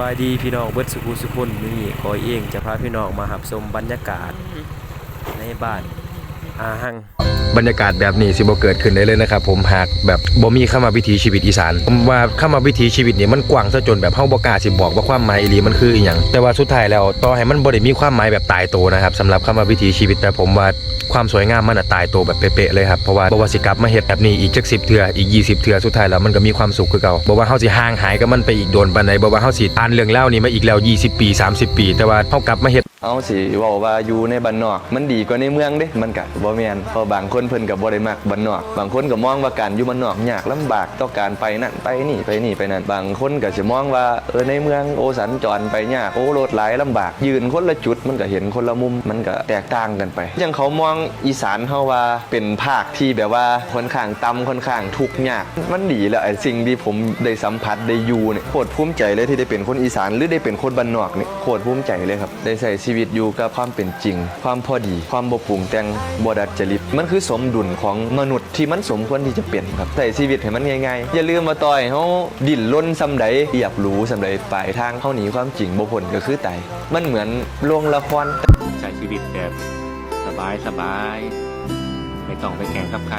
บายดีพี่น้องเบิดสุขุสุคนนี่ขอยเองจะพาพี่น้องมาหับชมบรรยากาศในบ้านอาหัง บรรยากาศแบบนี้สิบ่เกิดขึ้นได้เลยนะครับผมหากแบบบ่มีเข้ามาวิถีชีวิตอีสานผมว่าเข้ามาวิถีชีวิตนี่มันกว้างซะจนแบบเฮาบ่กล้าสิบอกว่าความหมายอีหลีมันคืออีหยังแต่ว่าสุดท้ายแล้วต่อให้มันบ่ได้มีความหมายแบบตายตัวนะครับสำหรับเข้ามาวิถีชีวิตแต่ผมว่าความสวยงามมันน่ะตายตัวแบบเป๊ะๆเลยครับเพราะว่าบ่ว่าสิกลับมาเฮ็ดแบบนี้อีกจัก10เทื่ออีก 20เทื่อสุดท้ายแล้วมันก็มีความสุขคือเก่าบ่ว่าเฮาสิห่างหายกับมันไปอีกโดนปานใดบ่ว่าเฮาสิอ่านเรื่องเล่านี้มาอีกแล้ว 20 ปี 30 ปี แต่ว่าเฮากลับมาเฮ็ดเอาสิเว่าว่าอยู่ในบ้านนอก มันดีกว่าในเมืองเด้มันก็บ่แม่นเพราะบางคนเพิ่นก็บ่ได้มักบ้านนอก บางคนก็มองว่าการอยู่บ้านนอกยากลำบากต่อการไปนั่นไปนี่ไปนี่ไปนั่นบางคนก็สิมองว่าเออในเมืองโอสัญจรไปยากโอ้รถหลายลำบาก ยืนคนละจุดมันก็เห็นคนละมุมมันก็แตกต่างกันไปอยังเขามองอีสานเฮาว่าเป็นภาคที่แบบว่าค่อนข้างต่ำค่อนข้างทุกข์ยาก มันดีแล้วไอ้สิ่งที่ผมได้สัมผัสได้อยู่เนี่ยโคตรภูมิใจเลยที่ได้เป็นคนอีสานหรือได้เป็นคนบ้านนอกเนี่ย โคตรภูมิใจเลยครับ ได้ใช้ชีวิตอยู่กับความเป็นจริง ความพอดี ความบ่ปรุงแต่งบดัดจริต มันคือสมดุลของมนุษย์ที่มันสมควรที่จะเป็นครับใช้ชีวิตให้มันง่ายๆ อย่าลืมมาต่อยเฮาดิ้นรนซำใดอยากรู้ซำใดปลายทางเฮาหนีความจริงบ่พ้นก็คือตายมันเหมือนโรงละครใช้ชีวิตแบบสบายสบายไม่ต้องไปแข่งกับใคร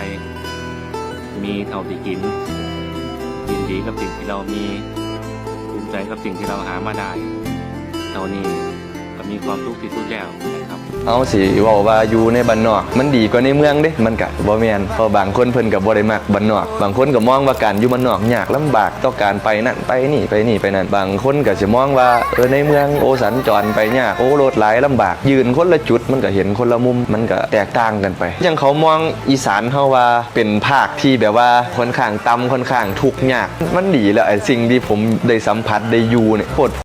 มีเท่าที่กินยินดีกับสิ่งที่เรามีภูมิใจกับสิ่งที่เราหามาได้ เท่านี้ก็มีความทุกข์ที่สุดแล้วนะครับ เอาสิเว่าว่าอยู่ในบ้านนอก มันดีกว่าในเมืองเด้ มันก็บ่แมนเพราะบางคนเพิ่นก็บ่ได้มักบ้านนอก บางคนก็มองว่าการอยู่บ้านนอกยากลำบากต่อการไปนั่นไปนี่ไปนี่ไปนั่น บางคนก็สิมองว่าเออในเมืองโอสัญจรไปยากโอ้รถหลายลำบาก ยืนคนละจุดมันก็เห็นคนละมุม มันก็แตกต่างกันไปอยังเขามองอีสานเฮาว่าเป็นภาคที่แบบว่าค่อนข้างต่ำค่อนข้างทุกข์ยาก มันดีแล้วไอ้สิ่งที่ผมได้สัมผัสได้อยู่เนี่ยโคตร